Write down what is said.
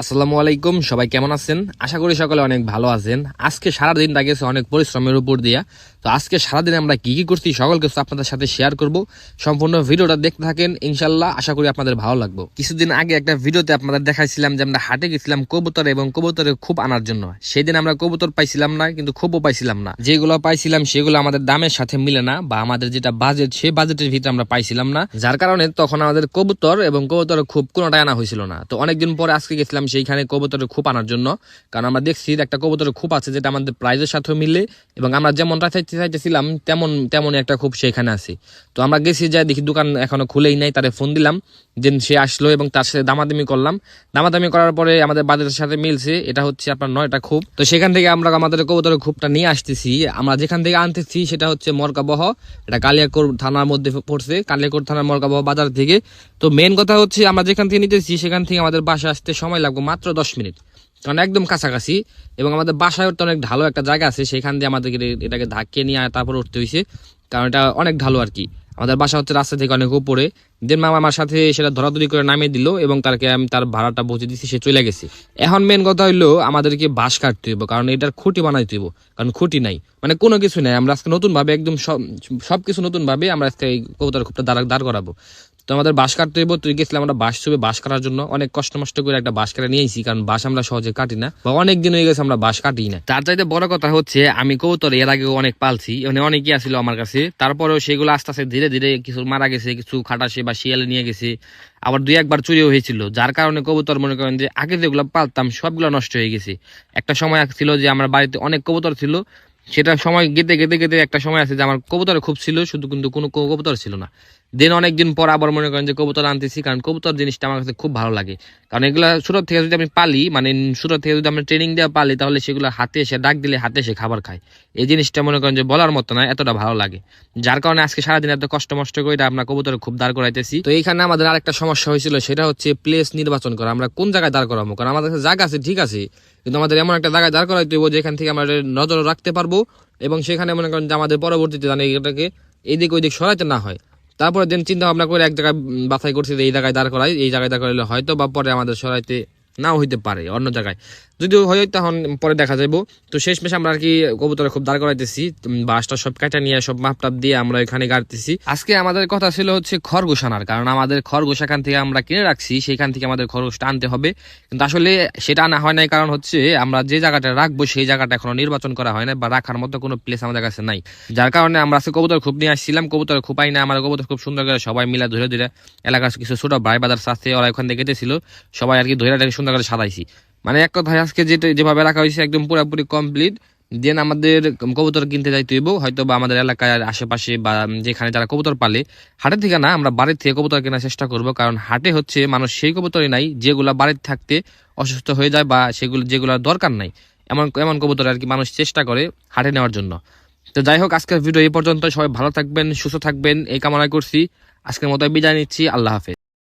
আসসালামু আলাইকুম, সবাই কেমন আছেন? আশা করি সকলে অনেক ভালো আছেন। আজকে সারা দিনটা গেছে অনেক পরিশ্রমের উপর দিয়া। তো আজকে সারাদিন আমরা কি কি করছি সকল কিছু আপনাদের সাথে শেয়ার করব। সম্পূর্ণ ভিডিওটা দেখতে থাকেন ইনশাল্লাহ আশা করি আপনাদের ভালো লাগবে। কিছুদিন আগে একটা ভিডিওতে আপনাদের দেখাইছিলাম যে আমরা হাটে গেছিলাম কবুতর এবং কবুতরে খুব আনার জন্য। সেদিন আমরা কবুতর পাইছিলাম না, কিন্তু খুবও পাইছিলাম না। যেগুলো পাইছিলাম সেগুলো আমাদের দামের সাথে মিলে না, বা আমাদের যেটা বাজেট সেই বাজেটের ভিতরে আমরা পাইছিলাম না। যার কারণে তখন আমাদের কবুতর এবং কবুতর খুব কোনোটাই আনা হয়েছিল না। তো অনেকদিন পরে আজকে গেছিলাম সেইখানে কবুতরের খুব আনার জন্য। কারণ আমরা দেখছি একটা কবুতরের খুব আছে যেটা আমাদের প্রাইজের সাথে মিলে এবং আমরা যেমনটা চাইতে চাইতেছিলাম, তেমন, তেমনই একটা খুব সেখানে আছে। তো আমরা গেছি যাই দেখি দোকান এখনও খুলেই নাই, তারে ফোন দিলাম। যে সে আসলো এবং তার সাথে দামাদামি করলাম। দামাদামি করার পরে আমাদের বাজারের সাথে মিলছে, এটা হচ্ছে আপনার নয়টা খুব তো সেখান থেকে আমরা আমাদের কবুতরের খুবটা নিয়ে আসতেছি। আমরা যেখান থেকে আনতেছি সেটা হচ্ছে মরকাবহ। এটা কালিয়াকোর থানার মধ্যে পড়ছে, কালিয়াকোর থানার মরকাবহ বাজার থেকে। তো মেন কথা হচ্ছে আমরা যেখান থেকে নিতেছি, সেখান থেকে আমাদের বাসা আসতে সময় লাগবে। মাত্র দশ মিনিট। কারণ একদম কাছাকাছি এবং আমাদের বাসায় তো অনেক ঢালো একটা জায়গা আছে, সেখান দিয়ে আমাদেরকে এটাকে ধাক্কিয়ে নিয়ে তারপর উঠতে হয়েছে কারণ এটা অনেক ঢালো আর কি। আমাদের বাসা হচ্ছে রাস্তা থেকে অনেক উপরে। দেন মামা আমার সাথে সেটা ধরাধরি করে নামিয়ে দিল এবং তারকে আমি তার ভাড়াটা পৌঁছে দিচ্ছি সে চলে গেছে। এখন মেন কথা হইল আমাদেরকে বাঁশ কাটতে হইব, কারণ এটার খুঁটি বানাইতে হইব, কারণ খুঁটি নাই। মানে কোনো কিছু নাই। আমরা আজকে নতুন ভাবে একদম সব সবকিছু নতুন ভাবে আমরা আজকে এই খুবটা দাঁড় দাঁড় করাবো। তো আমাদের বাঁশ কাটতে হইব। তুই গেছিলাম আমরা বাঁশ ছবি বাঁশ কাটার জন্য। অনেক কষ্ট মষ্ট করে একটা বাঁশ কাটা নিয়েছি, কারণ বাঁশ আমরা সহজে কাটি না বা অনেক দিন হয়ে গেছে আমরা বাঁশ কাটি না। তার চাইতে বড় কথা হচ্ছে, আমি কবুতর এর আগেও অনেক পালছি মানে অনেকই আসছিল আমার কাছে। তারপরেও সেগুলো আস্তে আস্তে ধীরে ধীরে কিছু মারা গেছে, কিছু খাটাসে বা শিয়ালে নিয়ে গেছে, আবার দুই একবার চুরিও হয়েছিল, যার কারণে কবুতর মনে করেন যে আগে যেগুলো পালতাম সবগুলো নষ্ট হয়ে গেছে। একটা সময় ছিল যে আমার বাড়িতে অনেক কবুতর ছিল সেটা সময় গেতে গেতে গেতে একটা সময় আছে যে আমার কবুতর খুব ছিল, শুধু কিন্তু কোনো কবুতর ছিল না। দেন অনেকদিন পর আবার মনে করেন যে কবুতর আনতেছি, কারণ কবুতর জিনিসটা আমার কাছে খুব ভালো লাগে। কারণ এগুলা শুরু থেকে যদি আমি পালি মানে শুরু থেকে যদি আমরা ট্রেনিং দেওয়া পালি, তাহলে সেগুলো হাতে এসে, ডাক দিলে হাতে এসে খাবার খায়। এই জিনিসটা মনে করেন যে বলার মতো না, এতটা ভালো লাগে। যার কারণে আজকে সারাদিন এত কষ্ট মষ্ট করে এটা আমরা কবুতর খুব দাঁড় করাইতেছি। তো এইখানে আমাদের আরেকটা সমস্যা হয়েছিল, সেটা হচ্ছে প্লেস নির্বাচন করা। আমরা কোন জায়গায় দাঁড় করাবো? কারণ আমাদের কাছে জায়গা আছে, ঠিক আছে। কিন্তু আমাদের এমন একটা জায়গায় দাঁড় করাইতে হবে যেখান থেকে আমরা নজর রাখতে পারব এবং সেখানে মনে করেন যে আমাদের পরবর্তীতে জানি এটাকে এইদিক ওইদিক সরাইতে না হয়। তারপরে দেন চিন্তা ভাবনা করে এক জায়গায় বাছাই করছে যে এই জায়গায় দাঁড় করাই, এই জায়গায় দাঁড় করাইলে হয়তো বা পরে আমাদের সরাইতে নাও হইতে পারে, অন্য জায়গায়। যদি হয় তখন পরে দেখা যাব তো শেষমেশ আমরা আর কি কবুতরে খুব দাঁড় করাইতেছি। বাঁশটা সব কাটা নিয়ে, সব মাপটাপ দিয়ে আমরা এখানে গাড়তেছি। আজকে আমাদের কথা ছিল হচ্ছে খরগোশ আনার কারণ আমাদের খরগোশ এখান থেকে আমরা কিনে রাখছি সেখান থেকে আমাদের খরগোশটা আনতে হবে। কিন্তু আসলে সেটা আনা হয় নাই, কারণ হচ্ছে আমরা যে জায়গাটা রাখব, সেই জায়গাটা এখনও নির্বাচন করা হয় না বা রাখার মতো কোনো প্লেস আমাদের কাছে নাই। যার কারণে আমরা আজকে কবুতর খুব নিয়ে আসছিলাম, কবুতর খুপাই না আমার কবুতর খুব সুন্দর করে সবাই মিলে ধরে ধরে এলাকার কিছু ছোট ভাই বাজার সাথে ওরা ওখান থেকে গেছিল সবাই আর কি ধরে সুন্দর করে সাজাইছি মানে এক কথায় আজকে যেটা যেভাবে রাখা হয়েছে একদম পুরোপুরি কমপ্লিট দেন আমাদের কবুতর কিনতে যাইতে হইব হয়তো বা আমাদের এলাকায় আশেপাশে বা যেখানে যারা কবুতর পালে, হাটের থেকে না আমরা বাড়ির থেকে কবুতর কেনার চেষ্টা করব, কারণ হাটে হচ্ছে মানুষ সেই কবুতরই নাই, যেগুলা বাড়িতে থাকতে অসুস্থ হয়ে যায় বা সেগুলো যেগুলোর দরকার নাই। এমন এমন কবুতর আর কি মানুষ চেষ্টা করে হাটে নেওয়ার জন্য। তো যাই হোক, আজকের ভিডিও এই পর্যন্ত। সবাই ভালো থাকবেন, সুস্থ থাকবেন, এই কামনা করছি। আজকের মতো বিদায় নিচ্ছি। আল্লাহ হাফেজ।